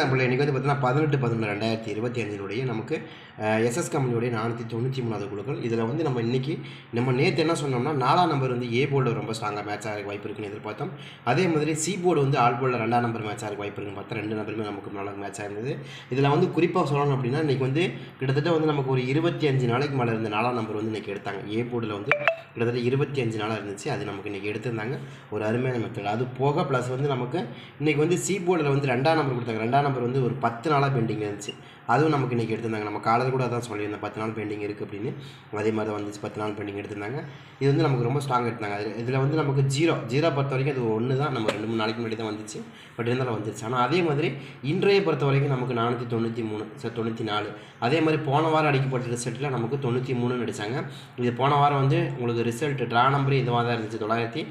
நம்மள இன்றைக்கி வந்து பார்த்தீங்கன்னா பதினெட்டு பதினொன்று ரெண்டாயிரத்தி இருபத்தி அஞ்சினுடைய நமக்கு எஸ்எஸ் கம்பெனியுடைய நானூற்றி தொண்ணூற்றி மூணாவது குழுக்கள் இதில் வந்து நம்ம இன்றைக்கி நம்ம நேற்று என்ன சொன்னோம்னா நாலாம் நம்பர் வந்து ஏ போர்டு ரொம்ப ஸ்ட்ராங்காக மேட்ச் ஆகிற வாய்ப்பு இருக்குன்னு எதிர்பார்த்தோம். அதே மாதிரி சி போர்டு வந்து ஆல் போர்டில் ரெண்டாம் நம்பர் மேட்ச் ஆகிற வாய்ப்பு இருக்குன்னு பார்த்தா ரெண்டு நம்பருமே நமக்கு நல்லா மேட்ச் ஆயிருந்தது. இதில் வந்து குறிப்பாக சொல்லணும் அப்படின்னா இன்றைக்கி வந்து கிட்டத்தட்ட வந்து நமக்கு ஒரு இருபத்தி அஞ்சு நாளைக்கு மேலே இருந்த நாலாம் நம்பர் வந்து இன்றைக்கி எடுத்தாங்க. ஏ போர்டில் வந்து கிட்டத்தட்ட இருபத்தி அஞ்சு நாளாக இருந்துச்சு. அது நமக்கு இன்றைக்கி எடுத்திருந்தாங்க. ஒரு அருமையான மெத்தட் அது போக ப்ளஸ் வந்து நமக்கு இன்றைக்கி வந்து சி போர்டில் வந்து ரெண்டாம் நம்பர் கொடுத்தாங்க. ரெண்டாம் நம்பர் வந்து ஒரு பத்து நாளாக பெண்டிங் இருந்துச்சு. அதுவும் நமக்கு இன்றைக்கி எடுத்திருந்தாங்க. நம்ம காலையில் கூட அதான் சொல்லியிருந்தேன். பத்து நாள் பெண்டிங் இருக்குது அப்படின்னு. அதே மாதிரி தான் வந்துச்சு. பத்து நாள் பெண்டிங் எடுத்திருந்தாங்க. இது வந்து நமக்கு ரொம்ப ஸ்ட்ராங் எடுத்தாங்க அது இதில் வந்து நமக்கு ஜீரோ ஜீரோ பொறுத்த வரைக்கும் அது ஒன்று தான் நம்ம ரெண்டு மூணு நாளைக்கு முன்னாடி தான் வந்துச்சு. பட் இருந்தாலும் வந்துருச்சு. ஆனால் அதே மாதிரி இன்றைய பொறுத்த வரைக்கும் நமக்கு நானூற்றி தொண்ணூற்றி மூணு சார் தொண்ணூற்றி நாலு. அதே மாதிரி போன வாரம் அடிக்கப்பட்ட ரிசல்ட்டில் நமக்கு தொண்ணூற்றி மூணுன்னு அடித்தாங்க இது போன வாரம் வந்து உங்களுக்கு ரிசல்ட் ட்ரா நம்பர் இதுவாக தான் இருந்துச்சு தொள்ளாயிரத்தி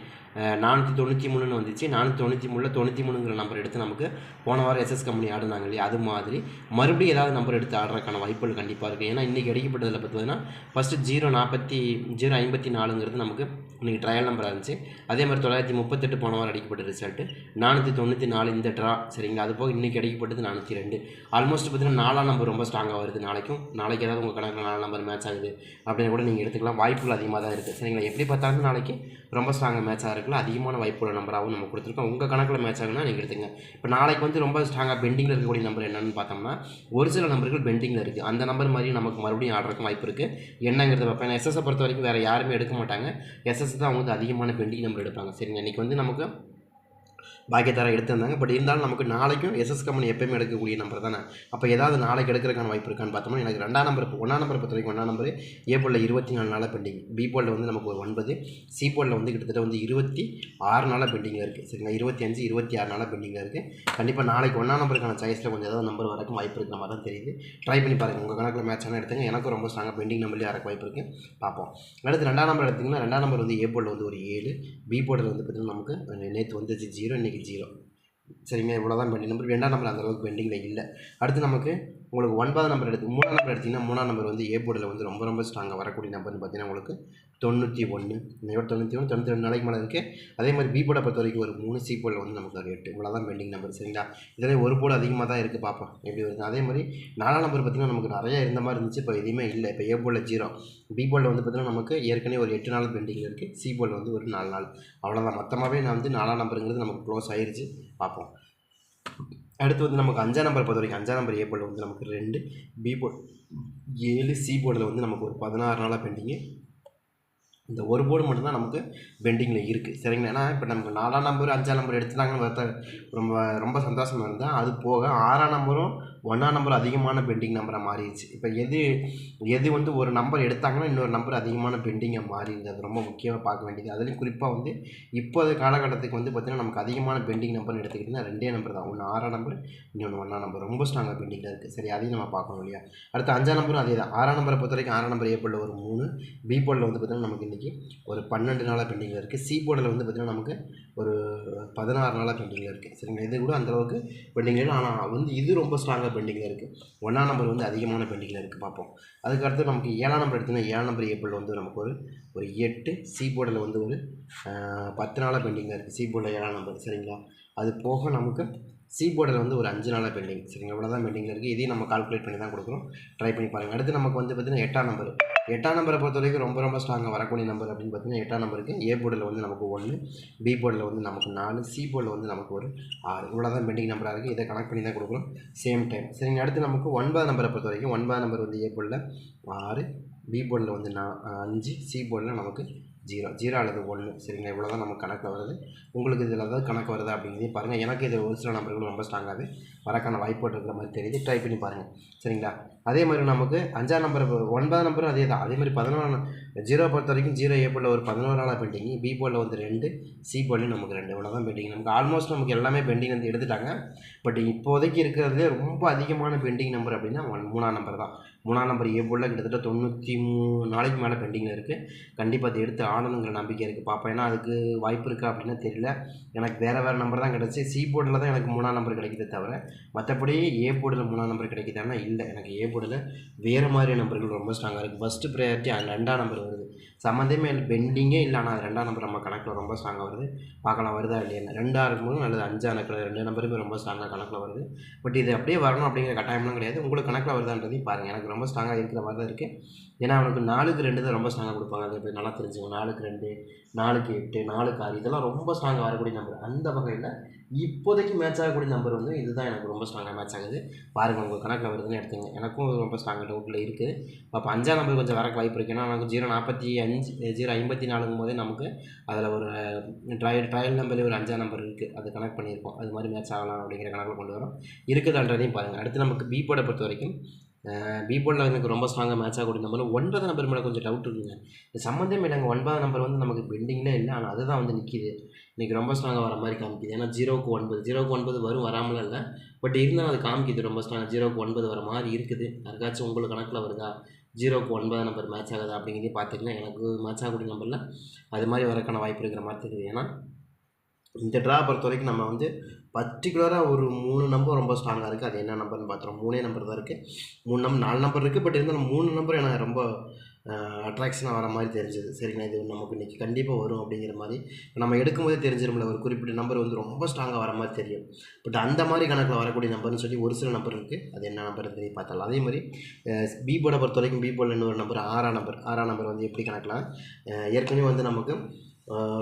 நானூற்றி தொண்ணூற்றி மூணுன்னு வந்துச்சு. நானூற்றி தொண்ணூற்றி மூணில் தொண்ணூற்றி மூணுங்கிற நம்பர் எடுத்து நமக்கு போன வாரம் எஸ்எஸ் கம்பெனி ஆடினாங்க இல்லையா? அது மாதிரி மறுபடியும் ஏதாவது நம்பர் எடுத்து ஆடுறதுக்கான வாய்ப்புகள் கண்டிப்பாக இருக்குது ஏன்னா இன்றைக்கி அடிக்கப்பட்டதில் பார்த்தீங்கன்னா ஃபஸ்ட்டு ஜீரோ நாற்பத்தி ஜீரோ ஐம்பத்தி நாலுங்கிறது நமக்கு இன்றைக்கி ட்ரையல் நம்பராக இருந்துச்சு. அதே மாதிரி தொள்ளாயிரத்தி முப்பத்தெட்டு போன வாரம் அடிக்கப்பட்ட ரிசல்ட்டு நானூற்றி தொண்ணூற்றி நாலு இந்த ட்ரா சரிங்களா? அது போக இன்றைக்கி அடிக்கப்பட்டது நானூற்றி ரெண்டு. ஆல்மோஸ்ட் பார்த்தீங்கன்னா நாலாம் நம்பர் ரொம்ப ஸ்ட்ராங்காக வருது நாளைக்கும். நாளைக்கு ஏதாவது உங்கள் கணக்கில் நாலு நம்பர் மேட்ச் ஆகுது. அப்படின்னு கூட நீங்கள் எடுத்துக்கலாம். வாய்ப்புகள் அதிகமாக தான் இருக்குது சரிங்களா? எப்படி பார்த்தாலும் நாளைக்கு ரொம்ப ஸ்ட்ராங்காக மேட்ச் ஆகிறதுக்குள்ள அதிகமான வாய்ப்புள்ள நம்பராகவும் நம்ம கொடுத்துருக்கோம். உங்கள் கணக்கில் மேட்ச் ஆகுனா நீங்கள் எடுத்துங்க. இப்போ நாளைக்கு வந்து ரொம்ப ஸ்ட்ராங்காக பெண்டிங்கில் இருக்கக்கூடிய நம்பர் என்னன்னு பார்த்தோம்னா ஒரு சில நம்பர்கள் பெண்டிங்கில் இருக்குது அந்த நம்பர் மாதிரி நமக்கு மறுபடியும் ஆடுறதுக்கு வாய்ப்பு இருக்குது என்னங்கிறத பார்ப்பேன். எஸ்எஸ்ஸை பொறுத்த வரைக்கும் வேறு யாருமே எடுக்க மாட்டாங்க. எஸ்எஸ் தான் அவங்க வந்து அதிகமான பெண்டிங் நம்பர் எடுப்பாங்க. சரிங்க இன்றைக்கி வந்து நமக்கு பாக்கியத்தாரா எடுத்திருந்தாங்க. பட் இருந்தாலும் நமக்கு நாளைக்கும் எஸ்எஸ் கம்பெனி எப்பயுமே எடுக்கக்கூடிய நம்பர் தானே? அப்போ ஏதாவது நாளைக்கு எடுக்கிறதுக்கான வாய்ப்பு இருக்கான்னு பார்த்தோம்னா எனக்கு ரெண்டாம் நம்பர் ஒன்றாம் நம்பர் பொறுத்த வரைக்கும் ஒன்றாம் நம்பர் ஏ போலில் இருபத்தி நாலு நாளாக பெண்டிங் பி போலில் வந்து நமக்கு ஒரு ஒன்பது சி போலில் வந்து கிட்டத்தட்ட வந்து இருபத்தி ஆறு நாளாக பெண்டிங்கில் இருக்குது சரிங்களா? இருபத்தி அஞ்சு இருபத்தி ஆறு நாளாக பெண்டிங்கில் இருக்குது கண்டிப்பாக நாளைக்கு ஒன்றாம் நம்பருக்கான சாய்ஸில் கொஞ்சம் ஏதாவது நம்பர் வரக்கும் வாய்ப்பு இருக்கிற மாதிரி தான் தெரியுது. ட்ரை பண்ணி பாருங்கள் உங்கள் கணக்கில் மேட்ச் ஆனால் எடுத்துங்க. எனக்கும் ரொம்ப ஸ்ட்ராங்காக பெண்டிங் நம்பர்லேயே வரக்கு வாய்ப்பு இருக்குது பார்ப்போம். அடுத்து ரெண்டாம் நம்பர் எடுத்திங்கன்னா ரெண்டாம் நம்பர் வந்து ஏ போலில் வந்து ஒரு ஏழு பி போலில் வந்து பார்த்திங்கன்னா நமக்கு நேற்று வந்துச்சு ஜீரோ. இன்றைக்கி ஜீரோ சரிங்க இவ்வளோ தான் பெண்டிங் நம்பர் வேண்டாம் நம்பர் அந்தளவுக்கு பெண்டிங்கில் இல்லை. அடுத்து நமக்கு உங்களுக்கு ஒன்பதாம் நம்பர் எடுத்து மூணாம் நம்பர் எடுத்திங்கன்னா மூணாம் நம்பர் வந்து ஏ போர்டில் வந்து ரொம்ப ரொம்ப ஸ்ட்ராங்காக வரக்கூடிய நம்பர்னு பார்த்தீங்கன்னா உங்களுக்கு தொண்ணூற்றி ஒன்று இன்னையோட தொண்ணூற்றி ஒன்று தொண்ணூற்றி ரெண்டு நாளைக்கு மேலே இருக்குது அதே மாதிரி பி போர்டை பொறுத்த வரைக்கும் ஒரு மூணு சி போர்டில் வந்து நமக்கு ஒரு எட்டு. இவ்வளோ தான் பெண்டிங் நம்பர் சரிங்களா? இதில் ஒரு போர்டு அதிகமாக தான் இருக்குது பார்ப்போம் எப்படி வருது அதே மாதிரி நாலாம் நம்பர் பார்த்திங்கன்னா நமக்கு நிறைய இருந்த மாதிரி இருந்துச்சு இப்போ எதுவுமே இல்லை. இப்போ ஏ போர்டில் ஜீரோ பி போர்டில் வந்து பார்த்திங்கன்னா நமக்கு ஏற்கனவே ஒரு எட்டு நாள் பெண்டிங்கில் இருக்குது சி போர்டில் வந்து ஒரு நாலு நாள். அவ்வளோதான் மொத்தமாகவே நான் வந்து நாலாம் நம்பருங்கிறது நமக்கு க்ளோஸ் ஆயிடுச்சு பார்ப்போம் அடுத்து வந்து நமக்கு அஞ்சாம் நம்பர் பொறுத்த வரைக்கும் அஞ்சாம் நம்பர் ஏ போர்டில் வந்து நமக்கு ரெண்டு பி போர்டு ஏழு சி போர்டில் வந்து நமக்கு ஒரு பதினாறு நாளாக பெண்டிங்கு இந்த ஒரு போர்டு மட்டும்தான் நமக்கு பெண்டிங்கில் இருக்குது சரிங்களா? ஏன்னா இப்போ நமக்கு நாலாம் நம்பர் அஞ்சாம் நம்பர் எடுத்துட்டாங்கன்னு பார்த்தா ரொம்ப ரொம்ப சந்தோஷமாக இருந்தால் அது போக ஆறாம் நம்பரும் ஒன்றாம் நம்பர் அதிகமான பெண்டிங் நம்பராக மாறிடுச்சு. இப்போ எது எது வந்து ஒரு நம்பர் எடுத்தாங்கன்னா இன்னொரு நம்பர் அதிகமான பெண்டிங்காக மாறிடுது. அது ரொம்ப முக்கியமாக பார்க்க வேண்டியது. அதுலேயும் குறிப்பாக வந்து இப்போது காலகட்டத்துக்கு வந்து பார்த்திங்கன்னா நமக்கு அதிகமான பெண்டிங் நம்பர்னு எடுத்துக்கிட்டிங்கன்னா ரெண்டே நம்பர் தான். ஒன்று ஆறாம் நம்பர் இன்னொன்று ஒன்றாம் நம்பர் ரொம்ப ஸ்ட்ராங்காக பெண்டிங்கில் இருக்குது சரி அதையும் நம்ம பார்க்கணும் இல்லையா? அடுத்து அஞ்சாம் நம்பரும் அதே தான். ஆறாம் நம்பரை பொறுத்த வரைக்கும் ஆறாம் நம்பர் ஏ போர்டில் ஒரு மூணு பி போர்டில் வந்து பார்த்திங்கன்னா நமக்கு இன்றைக்கி ஒரு பன்னெண்டு நாளாக பெண்டிங்கில் இருக்குது சி போர்டில் வந்து பார்த்திங்கன்னா நமக்கு ஒரு பதினாறு நாளாக பெண்டிங்கில் இருக்குது சரிங்களா? இது கூட அந்தளவுக்கு பெண்டிங்கில் இல்லை ஆனால் வந்து இது ரொம்ப ஸ்ட்ராங்காக பெண்டிங்கில் இருக்குது. ஒன்றாம் நம்பர் வந்து அதிகமான பெண்டிங்கில் இருக்குது. பார்ப்போம். அதுக்கடுத்து நமக்கு ஏழாம் நம்பர் எடுத்திங்கன்னா ஏழாம் நம்பர் ஏப்ரல் வந்து நமக்கு ஒரு ஒரு எட்டு சி போர்டில் வந்து ஒரு பத்து நாளாக பெண்டிங்கில் இருக்குது. சி போர்டில் ஏழாம் நம்பர். சரிங்களா? அது போக நமக்கு சி போர்டில் வந்து ஒரு அஞ்சு நாளாக பெண்டிங். சரிங்களா? இவ்வளோ தான் பெண்டிங்கில் இருக்குது. இதையும் நம்ம கால்குலேட் பண்ணி தான் கொடுக்குறோம். ட்ரை பண்ணி பாருங்கள் அடுத்து நமக்கு வந்து பார்த்திங்கன்னா எட்டாம் நம்பர். எட்டாம் நம்பரை பொறுத்த வரைக்கும் ரொம்ப ரொம்ப ஸ்ட்ராங்காக வரக்கூடிய நம்பர் அப்படின்னு பார்த்தீங்கன்னா எட்டாம் நம்பருக்கு ஏ போர்டில் வந்து நமக்கு ஒன்று பி போர்டில் வந்து நமக்கு நாலு சி போர்டில் வந்து நமக்கு ஒரு ஆறு. இவ்வளோ தான் பெண்டிங் நம்பராக இருக்குது இதை கனெக்ட் பண்ணி தான் கொடுக்குறோம் சேம் டைம் சரிங்க அடுத்து நமக்கு ஒன்பது நம்பரை பொறுத்த வரைக்கும் ஒன்பது நம்பர் வந்து ஏ போர்டில் ஆறு பி போர்டில் வந்து நான் அஞ்சு சி போர்டில் நமக்கு ஜீரோ ஜீரோ அல்லது ஒன்று சரிங்களா? இவ்வளோ தான் நமக்கு கணக்கு வருது. உங்களுக்கு இதில் ஏதாவது கணக்கு வருது அப்படிங்கிறதையும் பாருங்கள் எனக்கு இது ஒரு சில நம்பர்கள் ரொம்ப ஸ்ட்ராங்காகவே வரக்கான வாய்ப்பு இருக்கிற மாதிரி தெரியுது. ட்ரை பண்ணி பாருங்கள் சரிங்களா? அதே மாதிரி நமக்கு அஞ்சாம் நம்பர் ஒன்பதாம் நம்பரும் அதே தான். அதே மாதிரி பதினொன்று ஜீரோ பொறுத்த வரைக்கும் ஜீரோ ஏ போலில் ஒரு பதினோரு பெண்டிங் பி போலில் வந்து ரெண்டு சி போலில் நமக்கு ரெண்டு. இவ்வளோ தான் பெண்டிங். நமக்கு ஆல்மோஸ்ட் நமக்கு எல்லாமே பெண்டிங் வந்து எடுத்துட்டாங்க. பட் இப்போதைக்கு இருக்கிறதுலே ரொம்ப அதிகமான பெண்டிங் நம்பர் அப்படின்னா ஒன் மூணாம் நம்பர் தான். மூணாம் நம்பர் ஏ கிட்டத்தட்ட தொண்ணூற்றி மூணு நாளைக்கு மேலே பெண்டிங்கில் இருக்குது கண்டிப்பாக அதை எடுத்து ஆடணுங்கிற நம்பிக்கை இருக்குது பார்ப்பேன் ஏன்னா அதுக்கு வாய்ப்பு இருக்கா அப்படின்னா தெரியல. எனக்கு வேறு வேறு நம்பர் தான் கிடச்சி. சி போர்டில் தான் எனக்கு மூணாம் நம்பர் கிடைக்குதே தவிர மற்றபடி ஏ போர்டில் மூணாம் நம்பர் கிடைக்குதான்னா இல்லை எனக்கு ஏ போர்டில் வேறு மாதிரி நம்பர்கள் ரொம்ப ஸ்ட்ராங்காக இருக்குது ஃபஸ்ட்டு ப்ரையாரிட்டி ரெண்டாம் நம்பர் வருது. சம்மந்தமே இல்லை பெண்டிங்கே இல்லை ஆனால் அது ரெண்டாம் நம்பர் நம்ம கணக்கில் ரொம்ப ஸ்ட்ராங்காக வருது. பார்க்கலாம் வருதா இல்லையா? ரெண்டாக இருக்கும்போது நல்லது அஞ்சா கணக்கில் ரெண்டு நம்பருமே ரொம்ப ஸ்ட்ராங்காக கணக்கில் வருது. பட் இது அப்படியே வரணும் அப்படிங்கிற கட்டாயம்லாம் கிடையாது. உங்களுக்கு கணக்கில் வருதான்றதையும் பாருங்கள் எனக்கு ரொம்ப ஸ்ட்ராங்காக இருக்கிற மாதிரி தான் இருக்குது ஏன்னா அவனுக்கு நாலுக்கு ரெண்டு தான் ரொம்ப ஸ்ட்ராங்காக கொடுப்பாங்க. அது போய் நல்லா தெரிஞ்சுக்கணும் நாலுக்கு ரெண்டு நாலுக்கு எட்டு நாலுக்கு ஆறு இதெல்லாம் ரொம்ப ஸ்ட்ராங்காக வரக்கூடிய நம்பர் அந்த வகையில் இப்போதைக்கு மேட்ச் ஆகக்கூடிய நம்பர் வந்து இதுதான் எனக்கு ரொம்ப ஸ்ட்ராங்காக மேட்ச் ஆகுது. பாருங்கள் உங்கள் கணக்கில் வருதுன்னு எடுத்துங்க எனக்கும் ரொம்ப ஸ்ட்ராங்காக டவுட்டில் இருக்குது அப்போ அஞ்சாம் நம்பர் கொஞ்சம் வரக்கு வாய்ப்பு இருக்குது ஏன்னா நமக்கு ஜீரோ நாற்பத்தி அஞ்சு ஜீரோ ஐம்பத்தி நாலுங்கும் போதே நமக்கு அதில் ஒரு ட்ரையல் ட்ரையல் நம்பர்லேயே ஒரு அஞ்சாம் நம்பர் இருக்குது அது கனெக்ட் பண்ணியிருக்கோம் அது மாதிரி மேட்ச் ஆகலாம் அப்படிங்கிற கணக்கில் கொண்டு வரோம். இருக்குதுன்றதையும் பாருங்கள் அடுத்து நமக்கு பீப்போட பொறுத்த வரைக்கும் பி போர்டில் எனக்கு ரொம்ப ஸ்ட்ராங்காக மேட்ச் ஆகக்கூடிய நம்பர் ஒன்பது நம்பர் மேலே கொஞ்சம் டவுட் இருக்குங்க. இந்த சம்மந்தமே இல்லைங்க. ஒன்பது நம்பர் வந்து நமக்கு பெண்டிங்கில் இல்லை. ஆனால் அதுதான் வந்து நிற்கிது இன்றைக்கி ரொம்ப ஸ்ட்ராங்காக வர மாதிரி காமிக்குது. ஏன்னா ஜீரோக்கு ஒன்பது. ஜீரோக்கு ஒன்பது வரும் வராமல் இல்லை. பட் இருந்தாலும் அது காமிக்குது. ரொம்ப ஸ்ட்ராங் ஜீரோக்கு ஒன்பது வர மாதிரி இருக்குது. யாருக்காச்சும் உங்களுக்கு கணக்கில் வருதா? ஜீரோக்கு ஒன்பது நம்பர் மேட்ச் ஆகுதா அப்படிங்கிறதே பார்த்துக்கலாம். எனக்கு மேட்ச் ஆகக்கூடிய நம்பரில் அது மாதிரி வரக்கான வாய்ப்பு இருக்கிற மாதிரி தெரியுது. ஏன்னா இந்த ட்ரா பொறுத்த வரைக்கும் நம்ம வந்து பர்டிகுலராக ஒரு மூணு நம்பர் ரொம்ப ஸ்ட்ராங்காக இருக்குது அது என்ன நம்பர்னு பார்த்துறோம் மூணே நம்பர் தான் இருக்குது மூணு நம்பர் நாலு நம்பர் இருக்குது பட் இருந்தாலும் மூணு நம்பர் எனக்கு ரொம்ப அட்ராக்ஷனாக வர மாதிரி தெரிஞ்சது. சரிங்களா? இது நமக்கு இன்றைக்கி கண்டிப்பாக வரும் அப்படிங்கிற மாதிரி. நம்ம எடுக்கும்போதே தெரிஞ்சிருமில்ல ஒரு குறிப்பிட்ட நம்பர் வந்து ரொம்ப ஸ்ட்ராங்காக வர மாதிரி தெரியும். பட் அந்த மாதிரி கணக்கில் வரக்கூடிய நம்பர்னு சொல்லி ஒரு சில நம்பர் இருக்குது அது என்ன நம்பர் தெரியும் பார்த்தாலும் அதே மாதிரி பி போர்டை பொறுத்த வரைக்கும் பி போர்டில் இன்னொரு நம்பர் ஆறாம் நம்பர் ஆறாம் நம்பர் வந்து எப்படி கணக்கலாம்? ஏற்கனவே வந்து நமக்கு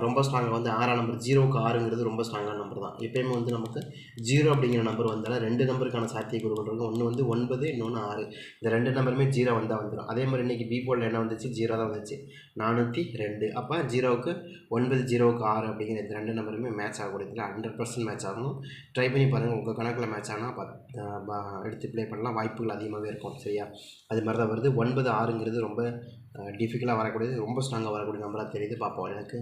ரொம்ப ஸ்ட்ராங்காக வந்து ஆறாம் நம்பர் ஜீரோக்கு ஆறுங்கிறது ரொம்ப ஸ்ட்ராங்கான நம்பர் தான். எப்பயுமே வந்து நமக்கு ஜீரோ அப்படிங்கிற நம்பர் வந்தாலும் ரெண்டு நம்பருக்கான சாத்தியக்கூறுகள் இருக்கும். ஒன்று வந்து ஒன்பது இன்னொன்று ஆறு. இந்த ரெண்டு நம்பருமே ஜீரோ வந்தால் வந்துடும் அதே மாதிரி இன்றைக்கி பி போர்டில் என்ன வந்துச்சு? ஜீரோ தான் வந்துச்சு. நானூற்றி ரெண்டு. அப்போ ஜீரோவுக்கு ஒன்பது ஜீரோவுக்கு ஆறு அப்படிங்கிற இந்த ரெண்டு நம்பருமே மேட்ச் ஆகக்கூடியதில் ஹண்ட்ரட் பர்சன்ட் மேட்ச் ஆகணும். ட்ரை பண்ணி பாருங்கள் உங்கள் கணக்கில் மேட்ச் ஆனால் எடுத்து ப்ளே பண்ணலாம். வாய்ப்புகள் அதிகமாகவே இருக்கும். சரியா? அது மாதிரி தான் வருது. ஒன்பது ஆறுங்கிறது ரொம்ப டிஃபிகல்ட்டாக வரக்கூடியது. ரொம்ப ஸ்ட்ராங்காக வரக்கூடிய நம்பராக தெரியுது. பார்ப்போம். எனக்கு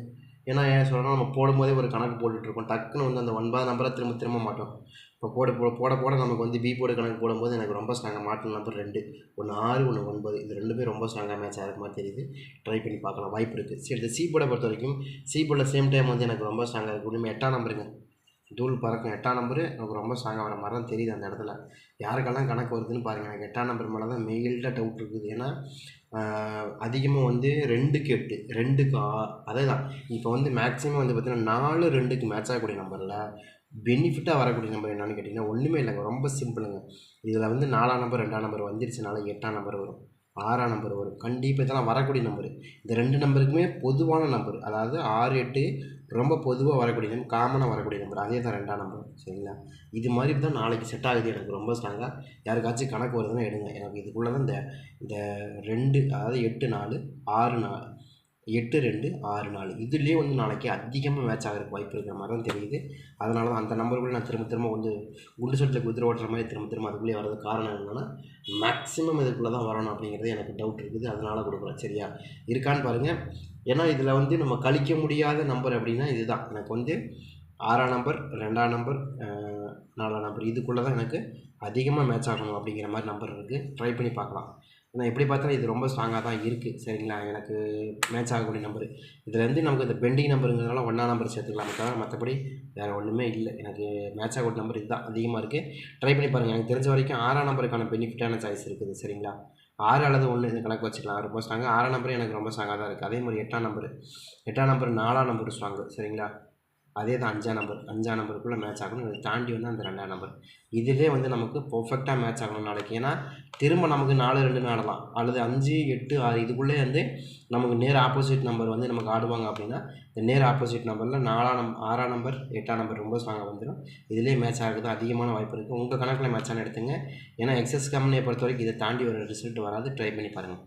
ஏன்னா ஏன் சொல்கிறோன்னா நம்ம போடும்போதே ஒரு கணக்கு போட்டுட்ருக்கோம். டக்குன்னு வந்து அந்த ஒன்பது நம்பரை திரும்ப திரும்ப மாட்டோம். இப்போ போட போட போட போட நமக்கு வந்து பி போர்டு கணக்கு போடும்போது எனக்கு ரொம்ப ஸ்ட்ராங்காக மாட்டின நம்பர் ரெண்டு ஒன்று ஆறு ஒன்று ஒன்பது இது ரெண்டுமே ரொம்ப ஸ்ட்ராங்காக மேட்ச் ஆகிற மாதிரி தெரியுது. ட்ரை பண்ணி பார்க்கலாம். வாய்ப்பு இருக்குது சரி இந்த சி போர்டை பொறுத்த வரைக்கும் சி போர்டில் சேம் டைம் வந்து எனக்கு ரொம்ப ஸ்ட்ராங்காக இருக்குது உண்மை எட்டாம் நம்பருங்க தூள் பறக்கும் எட்டாம் நம்பரு எனக்கு ரொம்ப ஸ்ட்ராங்காக வர மாதிரி தான் தெரியுது அந்த இடத்துல. யாருக்கெல்லாம் கணக்கு வருதுன்னு பாருங்கள் எனக்கு எட்டாம் நம்பர் மேலே தான் மெயில்டாக டவுட் இருக்குது. ஏன்னா அதிகமாக வந்து ரெண்டுக்கு எட்டு ரெண்டுக்கு ஆ அதே தான் இப்போ வந்து மேக்ஸிமம் வந்து பார்த்திங்கன்னா நாலு ரெண்டுக்கு மேட்ச் ஆகக்கூடிய நம்பரில் பெனிஃபிட்டாக வரக்கூடிய நம்பர் என்னென்னு கேட்டிங்கன்னா ஒன்றுமே இல்லைங்க. ரொம்ப சிம்பிளுங்க இதில் வந்து நாலாம் நம்பர் ரெண்டாம் நம்பர் வந்துருச்சுனால எட்டாம் நம்பர் வரும். ஆறாம் நம்பர் வரும். கண்டிப்பாக இதெல்லாம் வரக்கூடிய நம்பர் இந்த ரெண்டு நம்பருக்குமே பொதுவான நம்பர் அதாவது ஆறு எட்டு ரொம்ப பொதுவாக வரக்கூடிய நம்பர் காமனாக வரக்கூடிய நம்பர் அதே தான் ரெண்டாம் நம்பர் சரிங்களா? இது மாதிரி தான் நாளைக்கு செட் ஆகுது எனக்கு ரொம்ப ஸ்ட்ராங்காக யாருக்காச்சும் கணக்கு வருதுன்னா எடுங்க. எனக்கு இதுக்குள்ளே தான் இந்த இந்த ரெண்டு அதாவது எட்டு நாலு ஆறு நாலு எட்டு ரெண்டு ஆறு நாலு. இதுலேயே வந்து நாளைக்கு அதிகமாக மேட்ச் ஆகிறதுக்கு வாய்ப்பு இருக்கிற மாதிரி தான் தெரியுது. அதனால தான் அந்த நம்பருக்குள்ளே நான் திரும்ப திரும்ப வந்து குண்டு சட்டில் குதிரை ஓட்டுற மாதிரி திரும்ப திரும்ப அதுக்குள்ளே வரதுக்கு காரணம் என்னென்னா மேக்ஸிமம் இதுக்குள்ளே தான் வரணும் அப்படிங்கிறது எனக்கு டவுட் இருக்குது. அதனால் கொடுக்குறேன். சரியா? இருக்கான்னு பாருங்கள் ஏன்னா இதில் வந்து நம்ம கழிக்க முடியாத நம்பர் அப்படின்னா இதுதான். எனக்கு வந்து ஆறாம் நம்பர் ரெண்டாம் நம்பர் நாலாம் நம்பர் இதுக்குள்ளே தான் எனக்கு அதிகமாக மேட்ச் ஆகணும் அப்படிங்கிற மாதிரி நம்பர் இருக்குது ட்ரை பண்ணி பார்க்கலாம். ஆனால் எப்படி பார்த்தாலும் இது ரொம்ப ஸ்ட்ராங்காக தான் இருக்குது சரிங்களா? எனக்கு மேட்ச் ஆகக்கூடிய நம்பர் இதுலேருந்து நமக்கு இந்த பெண்டிங் நம்பருங்கிறதுனால ஒன்றா நம்பர் சேர்த்துக்கலாம் தவிர மற்றபடி வேறு ஒன்றுமே இல்லை. எனக்கு மேட்ச் ஆகக்கூடிய நம்பர் இதுதான். அதிகமாக இருக்குது ட்ரை பண்ணி பாருங்கள் எனக்கு தெரிஞ்ச வரைக்கும் ஆறாம் நம்பருக்கான பெனிஃபிட்டான சாய்ஸ் இருக்குது. சரிங்களா? ஆறு அல்லது ஒன்று இந்த கணக்கு வச்சுக்கலாம். ரொம்ப ஸ்ட்ராங்காக ஆறாம் நம்பர் எனக்கு ரொம்ப ஸ்ட்ராங்காக தான் இருக்குது அதே மாதிரி எட்டாம் நம்பர் எட்டாம் நம்பர் நாலாம் நம்பர் ஸ்ட்ராங்கு சரிங்களா? அதே தான் அஞ்சாம் நம்பர் அஞ்சாம் நம்பருக்குள்ளே மேட்ச் ஆகணும். இதை தாண்டி வந்து அந்த ரெண்டாம் நம்பர் இதிலே வந்து நமக்கு பர்ஃபெக்டாக மேட்ச் ஆகணும் நாளைக்கு. ஏன்னா திரும்ப நமக்கு நாலு ரெண்டு ஆடலாம். அல்லது அஞ்சு எட்டு ஆறு இதுக்குள்ளே வந்து நமக்கு நேர் ஆப்போசிட் நம்பர் வந்து நமக்கு ஆடுவாங்க அப்படின்னா இந்த நேர் ஆப்போசிட் நம்பரில் நாலாம் நம் ஆறாம் நம்பர் எட்டாம் நம்பர் ரொம்ப ஸ்ட்ராங்காக வந்துடும் இதிலே மேட்ச் ஆகிறது அதிகமான வாய்ப்பு இருக்குது உங்கள் கணக்கில் மேட்சான எடுத்துங்க. ஏன்னா எக்ஸஸ் கம்பெனியை பொறுத்த வரைக்கும் இதை தாண்டி ஒரு ரிசல்ட் வராது. ட்ரை பண்ணி பாருங்கள்